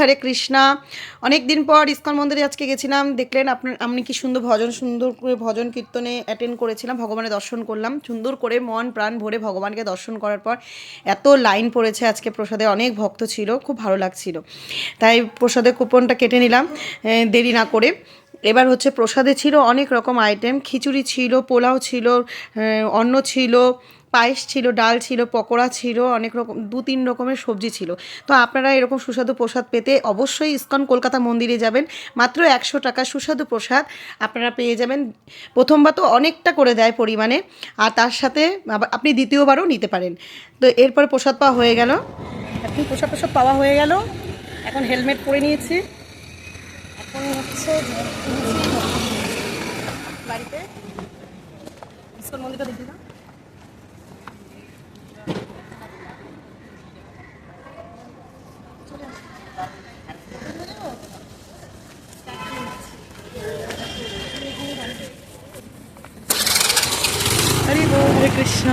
হরে কৃষ্ণা। অনেক দিন পর ইস্কন মন্দিরে আজকে গেছিলাম। দেখলেন আপনার আমি কি সুন্দর ভজন, সুন্দর করে ভজন কীর্তনে অ্যাটেন্ড করেছিলাম, ভগবানের দর্শন করলাম। সুন্দর করে মন প্রাণ ভরে ভগবানকে দর্শন করার পর এত লাইন পড়েছে আজকে প্রসাদে, অনেক ভক্ত ছিল, খুব ভালো লাগছিল। তাই প্রসাদের কুপনটা কেটে নিলাম দেরি না করে। এবার হচ্ছে প্রসাদে ছিল অনেক রকম আইটেম খিচুড়ি ছিল, পোলাও ছিল অন্ন ছিল, পায়েস ছিল, ডাল ছিল, পকোড়া ছিল, অনেক রকম, দু তিন রকমের সবজি ছিল। তো আপনারা এরকম সুস্বাদু প্রসাদ পেতে অবশ্যই ইস্কন কলকাতা মন্দিরে যাবেন। মাত্র একশো টাকা সুস্বাদু প্রসাদ আপনারা পেয়ে যাবেন। প্রথমবার তো অনেকটা করে দেয় পরিমাণে, আর তার সাথে আপনি দ্বিতীয়বারও নিতে পারেন। তো এরপর প্রসাদ পাওয়া হয়ে গেল। এখন প্রসাদ প্রসাদ পাওয়া হয়ে গেল। এখন হেলমেট পরে নিয়েছি। এখন হচ্ছে বাড়িতে ইস্কন মন্দিরটা দেখি না। হরি কৃষ্ণ।